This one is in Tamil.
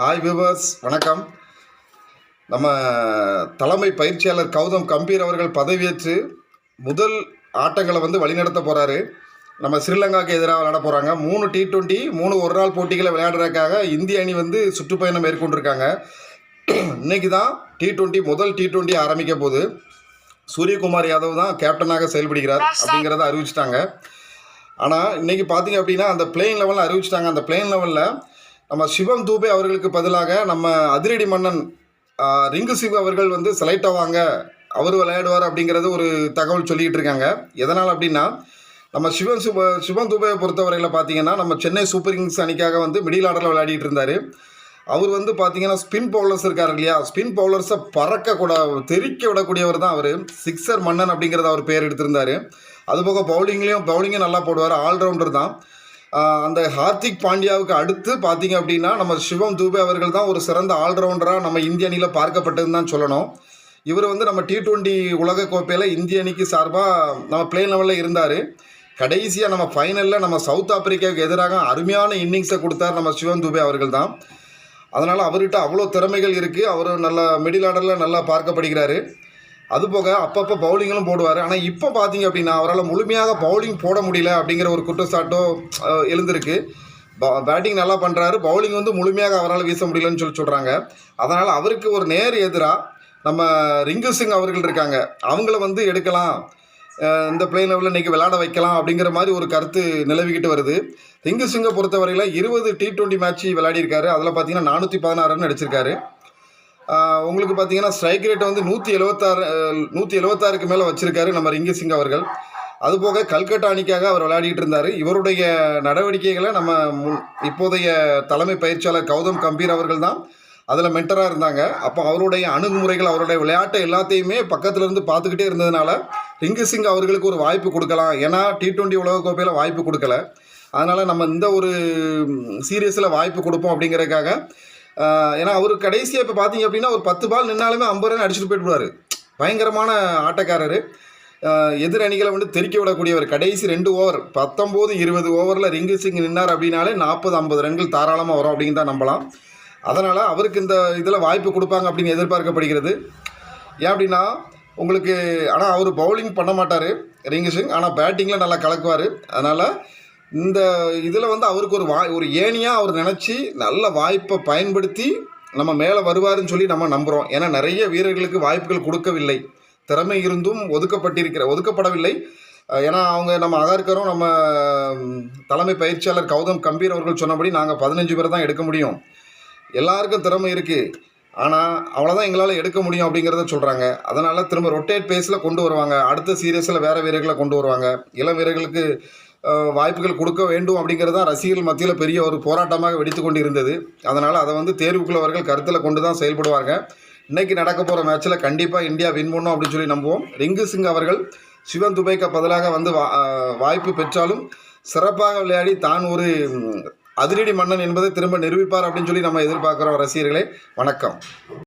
ஹாய் வியூவர்ஸ் வணக்கம். நம்ம தலைமை பயிற்சியாளர் கௌதம் கம்பீர் அவர்கள் பதவியேற்று முதல் ஆட்டங்களை வந்து வழிநடத்த போகிறாரு நம்ம ஸ்ரீலங்காவுக்கு எதிராக விளையாட போகிறாங்க மூணு டி டுவெண்ட்டி மூணு ஒரு நாள் போட்டிகளை விளையாடுறதுக்காக இந்திய அணி வந்து சுற்றுப்பயணம் மேற்கொண்டிருக்காங்க. இன்னைக்கு தான் டி டுவெண்ட்டி முதல் டி டுவெண்ட்டி ஆரம்பிக்க போகுது. சூரியகுமார் யாதவ் தான் கேப்டனாக செயல்படுகிறார் அப்படிங்கிறத அறிவிச்சிட்டாங்க. ஆனால் இன்றைக்கி பார்த்தீங்க அப்படின்னா அந்த பிளேயிங் லெவலில் அறிவிச்சிட்டாங்க. அந்த பிளேயிங் லெவலில் நம்ம சிவம் தூபே அவர்களுக்கு பதிலாக நம்ம அதிரடி மன்னன் ரிங்கு சிவ் அவர்கள் வந்து செலக்ட் ஆவாங்க. அவர் விளையாடுவார் அப்படிங்கிறது ஒரு தகவல் சொல்லிக்கிட்டு இருக்காங்க. எதனால் அப்படின்னா நம்ம சிவன் சுப சிவம் தூபையை பொறுத்தவரையில் பார்த்தீங்கன்னா நம்ம சென்னை சூப்பர் கிங்ஸ் அணிக்காக வந்து மிடில் ஆர்டரில் விளையாடிட்டு இருந்தார். அவர் வந்து பார்த்தீங்கன்னா ஸ்பின் பவுலர்ஸ் இருக்கார் இல்லையா? ஸ்பின் பவுலர்ஸை பறக்கக்கூட தெரிக்க விடக்கூடியவர் தான் அவர். சிக்ஸர் மன்னன் அப்படிங்கிறத அவர் பேர் எடுத்திருந்தார். அதுபோக பவுலிங்லேயும் பவுலிங்கும் நல்லா போடுவார். ஆல்ரவுண்டர் தான். அந்த ஹார்திக் பாண்டியாவுக்கு அடுத்து பார்த்தீங்க அப்படின்னா நம்ம சிவம் தூபே அவர்கள் தான் ஒரு சிறந்த ஆல்ரவுண்டராக நம்ம இந்திய அணியில் பார்க்கப்பட்டதுன்னு தான் சொல்லணும். இவர் வந்து நம்ம டி டுவெண்ட்டி உலகக்கோப்பையில் இந்திய அணிக்கு சார்பாக நம்ம பிளே லெவலில் இருந்தார். கடைசியாக நம்ம ஃபைனலில் நம்ம சவுத் ஆப்பிரிக்காவுக்கு எதிராக அருமையான இன்னிங்ஸை கொடுத்தார் நம்ம சிவம் தூபே அவர்கள் தான். அதனால் அவர்கிட்ட அவ்வளோ திறமைகள் இருக்குது அவர் நல்ல மிடில் ஆர்டரில் நல்லா பார்க்கப்படுகிறாரு. அதுபோக அப்பப்போ பவுலிங்களும் போடுவார். ஆனால் இப்போ பார்த்தீங்க அப்படின்னா அவரால் முழுமையாக பவுலிங் போட முடியல அப்படிங்கிற ஒரு குற்றச்சாட்டோ எழுந்திருக்கு. பேட்டிங் நல்லா பண்ணுறாரு பவுலிங் வந்து முழுமையாக அவரால் வீச முடியலன்னு சொல்லி சொல்கிறாங்க அதனால் அவருக்கு ஒரு நேர் எதிராக நம்ம ரிங்கு சிங் அவர்கள் இருக்காங்க. அவங்கள வந்து எடுக்கலாம். இந்த பிளே லெவலில் இன்றைக்கி விளையாட வைக்கலாம் அப்படிங்கிற மாதிரி ஒரு கருத்து நிலவிக்கிட்டு வருது. ரிங்கு சிங்கை பொறுத்தவரையில் இருபது டி டுவெண்ட்டி மேட்ச் விளையாடிருக்காரு அதில் பார்த்தீங்கன்னா நானூற்றி பதினாறுன்னு ரன் அடிச்சிருக்காரு உங்களுக்கு பார்த்தீங்கன்னா ஸ்ட்ரைக் ரேட் வந்து நூற்றி எழுபத்தாறு நூற்றி எழுபத்தாறுக்கு மேலே வச்சுருக்காரு நம்ம ரிங்கி சிங் அவர்கள். அதுபோக கல்கட்டா அணிக்காக அவர் விளையாடிட்டு இருந்தார். இவருடைய நடவடிக்கைகளை நம்ம முன் இப்போதைய தலைமை பயிற்சியாளர் கௌதம் கம்பீர் அவர்கள் தான் அதில் மென்டராக இருந்தாங்க. அப்போ அவருடைய அணுகுமுறைகள் அவருடைய விளையாட்டை எல்லாத்தையுமே பக்கத்தில் இருந்து பார்த்துக்கிட்டே இருந்ததுனால ரிங்கு சிங் அவர்களுக்கு ஒரு வாய்ப்பு கொடுக்கலாம். ஏன்னா டி டுவெண்ட்டி உலகக்கோப்பையில் வாய்ப்பு கொடுக்கல. அதனால் நம்ம இந்த ஒரு சீரியஸில் வாய்ப்பு கொடுப்போம் அப்படிங்கிறதுக்காக ஏன்னா அவர் கடைசியாக இப்போ பார்த்தீங்க அப்படின்னா ஒரு பத்து பால் நின்னாலுமே ஐம்பது ரன் அடிச்சுட்டு போயிடுவார் பயங்கரமான ஆட்டக்காரர். எதிர் அணிகளை வந்து தெறிக்க விடக்கூடியவர். கடைசி ரெண்டு ஓவர் பத்தொம்போது இருபது ஓவரில் ரிங்கு சிங் நின்னார் அப்படின்னாலே நாற்பது ஐம்பது ரன்கள் தாராளமாக வரும் அப்படின்னு தான் நம்பலாம். அதனால் அவருக்கு இந்த இதில் வாய்ப்பு கொடுப்பாங்க அப்படின்னு எதிர்பார்க்கப்படுகிறது. ஏன் அப்படின்னா உங்களுக்கு ஆனால் அவர் பவுலிங் பண்ண மாட்டார் ரிங்கு சிங். ஆனால் பேட்டிங்கில் நல்லா கலக்குவார். அதனால் இந்த இதில் வந்து அவருக்கு ஒரு வாய் ஒரு ஏனியாக அவர் நினச்சி நல்ல வாய்ப்பை பயன்படுத்தி நம்ம மேலே வருவாருன்னு சொல்லி நம்ம நம்புகிறோம் ஏன்னா நிறைய வீரர்களுக்கு வாய்ப்புகள் கொடுக்கவில்லை. திறமை இருந்தும் ஒதுக்கப்பட்டிருக்கிற ஒதுக்கப்படவில்லை. ஏன்னா அவங்க நம்ம அகர்கரும் நம்ம தலைமை பயிற்சியாளர் கௌதம் கம்பீர் அவர்கள் சொன்னபடி நாங்கள் பதினஞ்சு பேர் தான் எடுக்க முடியும். எல்லாருக்கும் திறமை இருக்குது ஆனால் அவ்வளோதான் எங்களால் எடுக்க முடியும் அப்படிங்கிறத சொல்கிறாங்க அதனால் திரும்ப ரொட்டேட் பேஸில் கொண்டு வருவாங்க. அடுத்த சீரியஸில் வேறு வீரர்களை கொண்டு வருவாங்க. இளம் வீரர்களுக்கு வாய்ப்புகள் கொடுக்க வேண்டும் அப்படிங்கிறது தான் ரசிகர்கள் மத்தியில் பெரிய ஒரு போராட்டமாக வெடித்து கொண்டு இருந்தது அதனால் அதை வந்து தேர்வுக்குள்ளவர்கள் கருத்தில் கொண்டு தான் செயல்படுவாங்க. இன்றைக்கி நடக்க போகிற மேட்ச்சில் கண்டிப்பாக இந்தியா வின் பண்ணும் அப்படின்னு சொல்லி நம்புவோம். ரிங்கு சிங் அவர்கள் சிவன் துபைக்கு பதிலாக வந்து வா- வாய்ப்பு பெற்றாலும் சிறப்பாக விளையாடி தான் ஒரு அதிரடி மன்னன் என்பதை திரும்ப நிரூபிப்பார் அப்படின்னு சொல்லி நம்ம எதிர்பார்க்குறோம் ரசிகர்களே. வணக்கம்.